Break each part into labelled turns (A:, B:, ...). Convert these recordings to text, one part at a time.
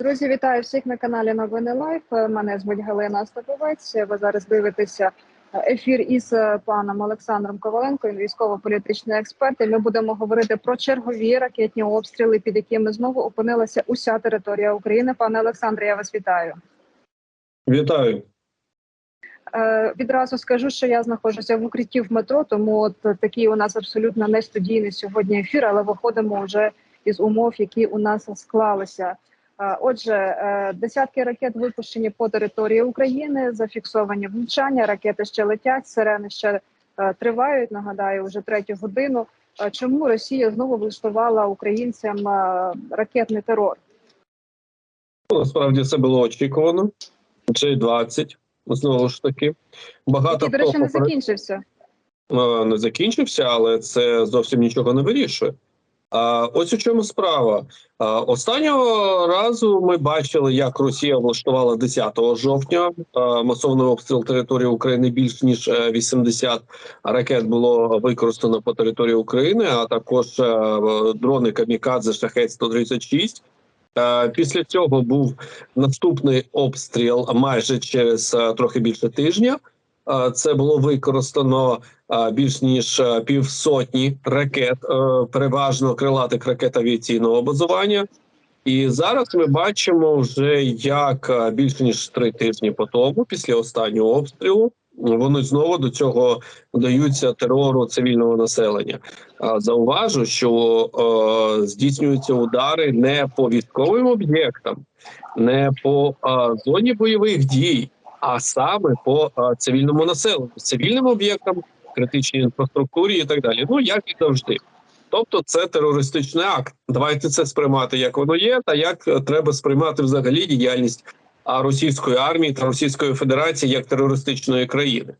A: Друзі, вітаю всіх на каналі Новини Лайф. Мене звуть Галина Остаповець. Ви зараз дивитеся ефір із е, паном Олександром Коваленко. Він військово-політичний експерт. І ми будемо говорити про чергові ракетні обстріли, під якими знову опинилася уся територія України. Пане Олександре, я вас вітаю.
B: Вітаю.
A: Е, Відразу скажу, що я знаходжуся в укритті в метро, тому от такий у нас абсолютно нестудійний сьогодні ефір, але виходимо вже із умов, які у нас склалися. Е, Отже, е, десятки ракет випущені по території України, зафіксовані влучання. Ракети ще летять, сирени ще е, тривають. Нагадаю, вже третю годину. Чому Росія знову влаштувала українцям ракетний терор?
B: Насправді це було очікувано. J-20, знову ж таки. Багато
A: Який, до речі, не закінчився.
B: не закінчився, але це зовсім нічого не вирішує. Ось у чому справа. Останнього разу ми бачили, як Росія влаштувала 10 жовтня масовний обстріл території України. Більш ніж е, 80 ракет було використано по території України, а також е, дрони Камікадзе Шахет 136 Е, Після цього був наступний обстріл майже через е, трохи більше тижня. Е, Це було використано е, більш ніж е, півсотні ракет, е, переважно крилатих ракет авіаційного базування. І зараз ми бачимо вже як е, більше ніж три тижні по тому, після останнього обстрілу, вони знову до цього даються терору цивільного населення. Зауважу, що здійснюються удари не по військовим об'єктам, не по зоні бойових дій, а саме по цивільному населенню, цивільним об'єктам, критичній інфраструктурі і так далі. Ну як і завжди. Тобто, це терористичний акт. Давайте це сприймати, як воно є, та як е, треба сприймати взагалі діяльність російської армії та Російської Федерації як терористичної країни.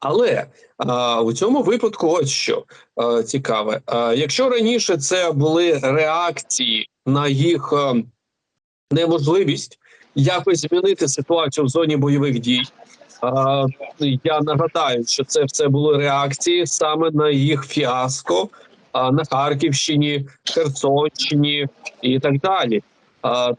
B: Але а, у цьому випадку, ось що а, цікаве, а, якщо раніше це були реакції на їх а, неможливість якось змінити ситуацію в зоні бойових дій. Я нагадаю, що це все були реакції саме на їх фіаско на Харківщині, Херсонщині і так далі.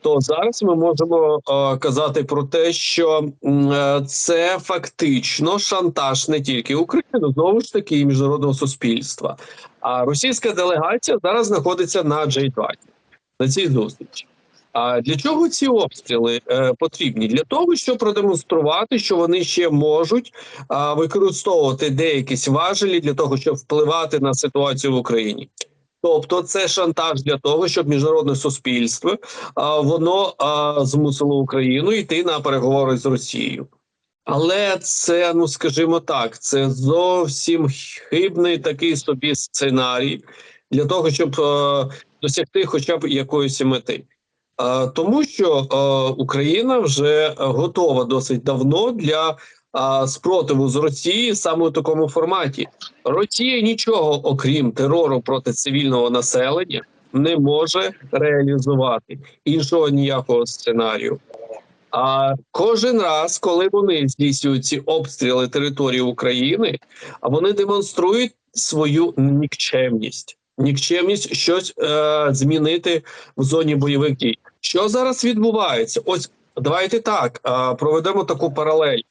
B: То зараз ми можемо казати про те, що е, це фактично шантаж не тільки України, знову ж таки і міжнародного суспільства. А російська делегація зараз знаходиться на J20, на цій зустрічі. А для чого ці обстріли е, потрібні? Для того, щоб продемонструвати, що вони ще можуть а, використовувати деякі важелі для того, щоб впливати на ситуацію в Україні. Тобто, це шантаж для того, щоб міжнародне суспільство а, воно а, змусило Україну йти на переговори з Росією. Але це, ну скажімо так, це зовсім хибний такий собі сценарій для того, щоб е, досягти хоча б якоїсь мети. Е, Тому що е, Україна вже готова досить давно для е, спротиву з Росії саме у такому форматі. Росія нічого, окрім терору проти цивільного населення, не може реалізувати іншого ніякого сценарію. А кожен раз, коли вони здійснюють ці обстріли території України, вони демонструють свою нікчемність, нікчемність щось е, змінити в зоні бойових дій. Що зараз відбувається? Ось давайте так е, проведемо таку паралель.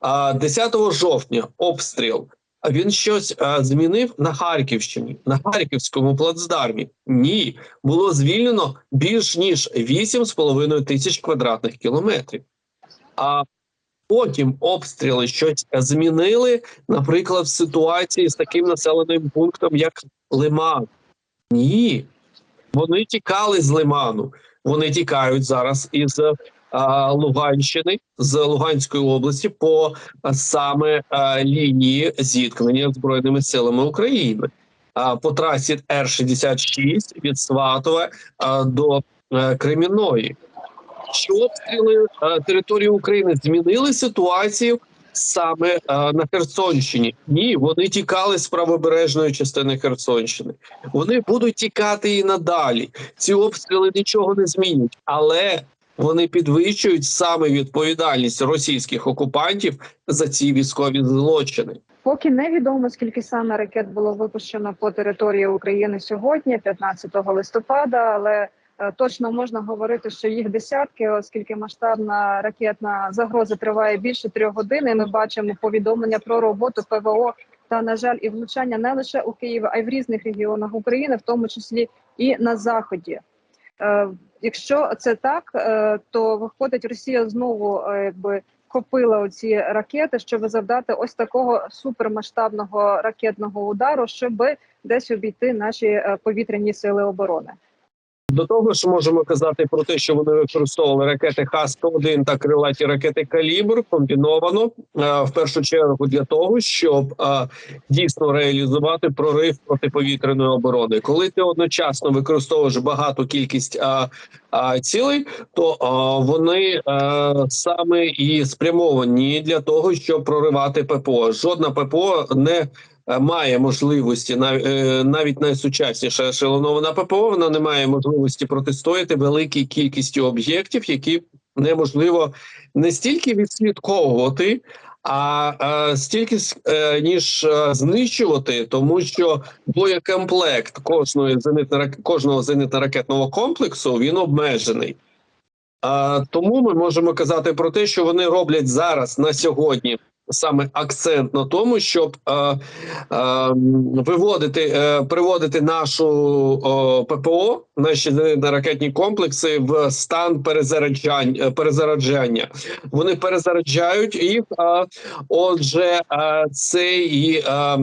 B: А 10 жовтня обстріл. Він щось е, змінив на Харківщині, на Харківському плацдармі. Ні, було звільнено більш ніж 8,5 тисяч квадратних кілометрів. А потім обстріли щось змінили, наприклад, в ситуації з таким населеним пунктом, як Лиман. Ні, вони тікали з Лиману. Вони тікають зараз із а, Луганщини з Луганської області по а, саме а, лінії зіткнення збройними силами України. А, по трасі Р 66 від Сватове а, до а, Кремінної. Що обстріли а, території України змінили ситуацію саме на Херсонщині? Ні, вони тікали з правобережної частини Херсонщини. Вони будуть тікати і надалі. Ці обстріли нічого не змінять, але вони підвищують саме відповідальність російських окупантів за ці військові злочини.
A: Поки невідомо скільки саме ракет було випущено по території України сьогодні, 15 листопада, але е, точно можна говорити, що їх десятки, оскільки масштабна ракетна загроза триває більше трьох годин. Ми бачимо повідомлення про роботу ПВО та на жаль, і влучання не лише у Києві, а й в різних регіонах України, в тому числі і на заході. Е, Якщо це так, е, то виходить, Росія знову е, якби копила оці ракети, щоб завдати ось такого супермасштабного ракетного удару, щоб десь обійти наші е, повітряні сили оборони.
B: До того ж, можемо казати про те, що вони використовували ракети Х-101 та крилаті ракети Калібр комбіновано е, в першу чергу для того, щоб е, дійсно реалізувати прорив протиповітряної оборони. Коли ти одночасно використовуєш багату кількість е, цілей, то вони саме і спрямовані для того, щоб проривати ППО. Жодна ППО не Має можливості е, навіть найсучасніша ешелонована ППО, вона не має можливості протистояти великій кількості об'єктів, які неможливо не стільки відслідковувати, а е, стільки е, ніж е, знищувати, тому що боєкомплект кожної зенитно кожного зенитно-ракетного комплексу він обмежений. А, тому ми можемо казати про те, що вони роблять зараз на сьогодні саме акцент на тому, щоб е, е, виводити, е, приводити нашу о, ППО, наші на ракетні комплекси в стан перезаряджання. перезаряджання. Вони перезаряджають їх. А, отже, е, це е,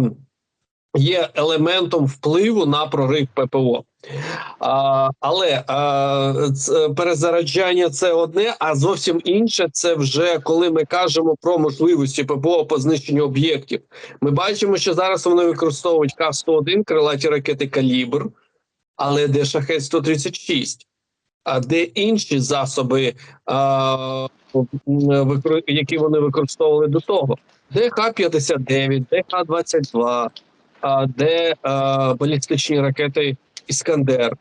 B: є елементом впливу на прорив ППО. А, але а, ц- перезаряджання це одне, а зовсім інше це вже коли ми кажемо про можливості ППО по знищенню об'єктів. Ми бачимо, що зараз вони використовують К-101, крилаті ракети Калібр, але де шахет 136 а де інші засоби, а, які вони використовували до того? Де Х-59, де Х-22, а, де а, балістичні ракети Іскандер.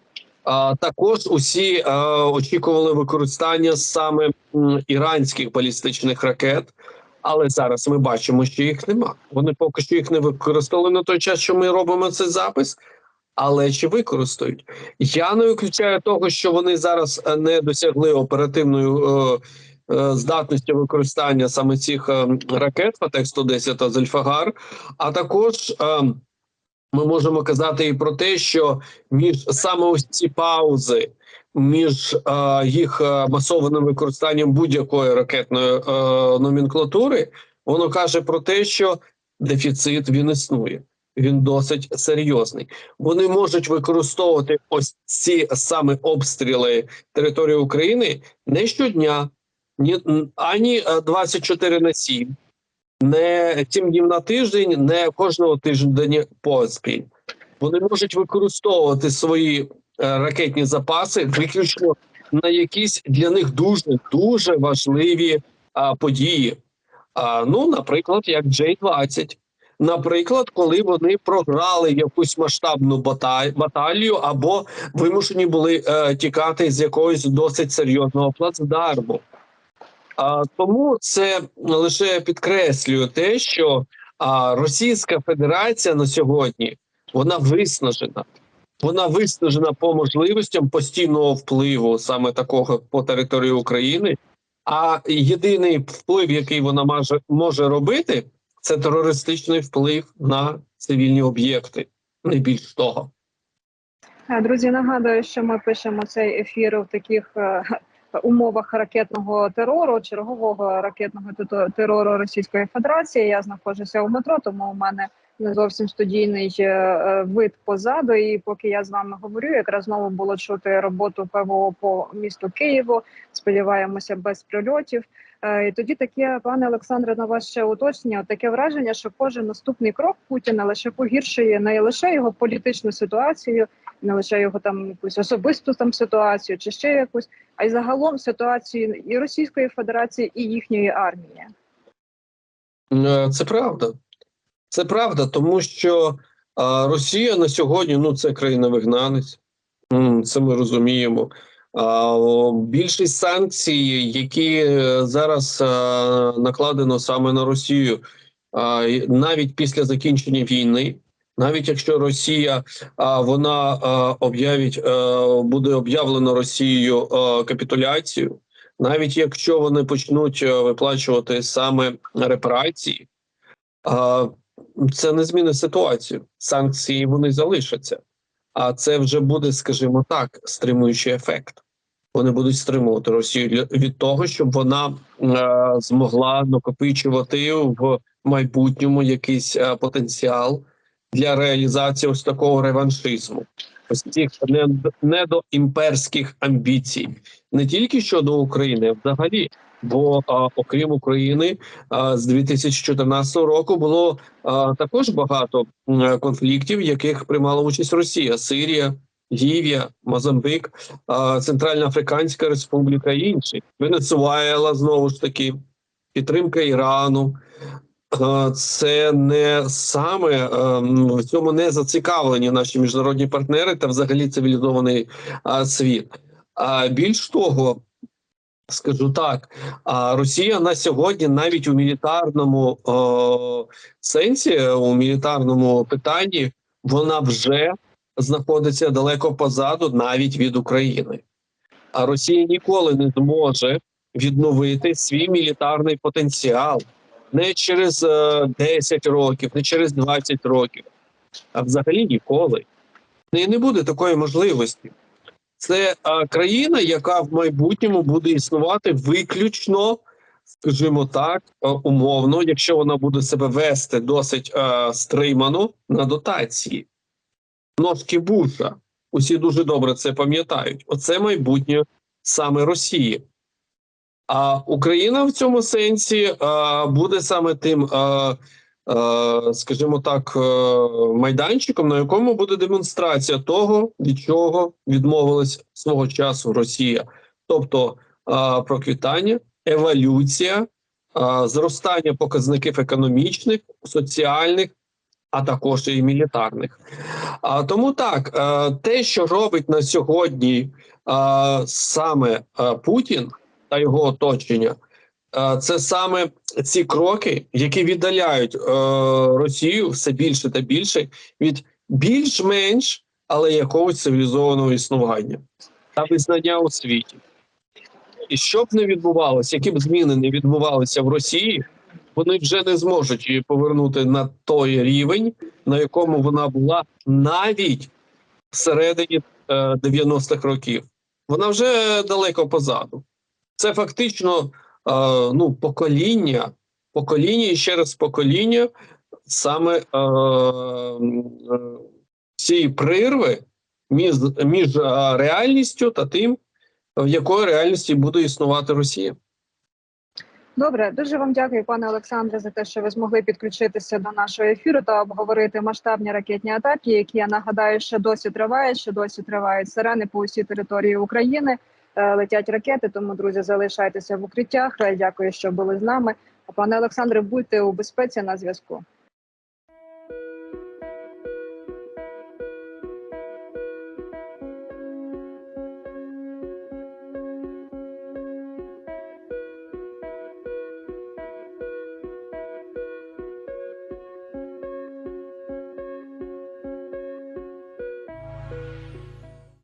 B: А також усі а, очікували використання саме іранських балістичних ракет. Але зараз ми бачимо, що їх нема. Вони поки що їх не використали на той час, що ми робимо цей запис. Але чи використають? Я не виключаю того, що вони зараз е, не досягли оперативної е, е, здатності використання саме цих е, ракет Фатек 110 та Зельфагар, а також. Е, ми можемо казати і про те, що між саме ось ці паузи між е, їх е, масованим використанням будь-якої ракетної е, номенклатури, воно каже про те, що дефіцит він існує. Він досить серйозний. Вони можуть використовувати ось ці саме обстріли території України не щодня, ні ані е, 24 на 7, не сім днів на тиждень, не кожного тижня поспіль. Вони можуть використовувати свої е, ракетні запаси виключно на якісь для них дуже дуже важливі а, події. А, ну, наприклад, як J-20. Наприклад, коли вони програли якусь масштабну бата- баталію або вимушені були е, тікати з якогось досить серйозного плацдарму. А, тому це лише підкреслює те, що а, Російська Федерація на сьогодні вона виснажена. Вона виснажена по можливостям постійного впливу саме такого по території України. А єдиний вплив, який вона може, може робити, це терористичний вплив на цивільні об'єкти, не більш того.
A: Друзі, нагадую, що ми пишемо цей ефір в таких е, умовах ракетного терору, чергового ракетного терору Російської Федерації. Я знаходжуся у метро, тому у мене не зовсім студійний е, е, вид позаду. І поки я з вами говорю, якраз знову було чути роботу ПВО по місту Києву. Сподіваємося, без прильотів. Е, І тоді таке, пане Олександре, на вас ще уточнення. Таке враження, що кожен наступний крок Путіна лише погіршує не лише його політичну ситуацію, не лише його там якусь особисту там ситуацію, чи ще якусь, а й загалом ситуацію і Російської Федерації, і їхньої армії.
B: Е, Це правда. Це правда, тому що Росія на сьогодні ну це країна-вигнанець. Це ми розуміємо. Більшість санкцій, які е, зараз накладено саме на Росію, навіть після закінчення війни, Навіть якщо Росія вона об'явить, буде об'явлено Росією капітуляцію, навіть якщо вони почнуть виплачувати саме репарації, це не змінить ситуацію. Санкції вони залишаться, а це вже буде, скажімо так, стримуючий ефект. Вони будуть стримувати Росію від того, щоб вона змогла накопичувати в майбутньому якийсь потенціал для реалізації ось такого реваншизму, ось цих недоімперських амбіцій, не тільки щодо України, а взагалі. Бо а, окрім України, а, з 2014 року було а, також багато конфліктів, в яких приймала участь Росія, Сирія, Лівія, Мозамбик, а, Центральна Африканська Республіка і інші. Венесуела знову ж таки, підтримка Ірану. Е, Це не саме ем, в цьому не зацікавлені наші міжнародні партнери та взагалі цивілізований світ. А більш того, скажу так, Росія на сьогодні навіть у мілітарному сенсі, у мілітарному питанні, вона вже знаходиться далеко позаду навіть від України. А Росія ніколи не зможе відновити свій мілітарний потенціал не через е, 10 років, не через 20 років, а взагалі ніколи. Не, не буде такої можливості. Це е, країна, яка в майбутньому буде існувати виключно, скажімо так, е, умовно, якщо вона буде себе вести досить е, стримано на дотації. Ножки Буша. Усі дуже добре це пам'ятають. Оце майбутнє саме Росії. А Україна в цьому сенсі буде саме тим, скажімо так, е, майданчиком, на якому буде демонстрація того, від чого відмовилась свого часу Росія, тобто проквітання, еволюція, зростання показників економічних, соціальних, а також і мілітарних. А тому так, е, те, що робить на сьогодні саме е, Путін та його оточення, е, це саме ці кроки, які віддаляють е, Росію все більше та більше від більш-менш, але якогось цивілізованого існування та визнання у світі. І що б не відбувалося, які б зміни не відбувалися в Росії, вони вже не зможуть її повернути на той рівень, на якому вона була навіть всередині е, 90-х років. Вона вже далеко позаду. Це фактично е, ну, покоління, покоління і ще раз покоління саме е, цієї прирви між, між е, реальністю та тим, в якої реальності буде існувати Росія.
A: Добре, дуже вам дякую, пане Олександре, за те, що ви змогли підключитися до нашого ефіру та обговорити масштабні ракетні атаки, які я нагадаю, ще досі тривають, що досі тривають сирени по усій території України. Е, Летять ракети. Тому, друзі, залишайтеся в укриттях. Дякую, що були з нами. Пане Олександре, будьте у безпеці на зв'язку.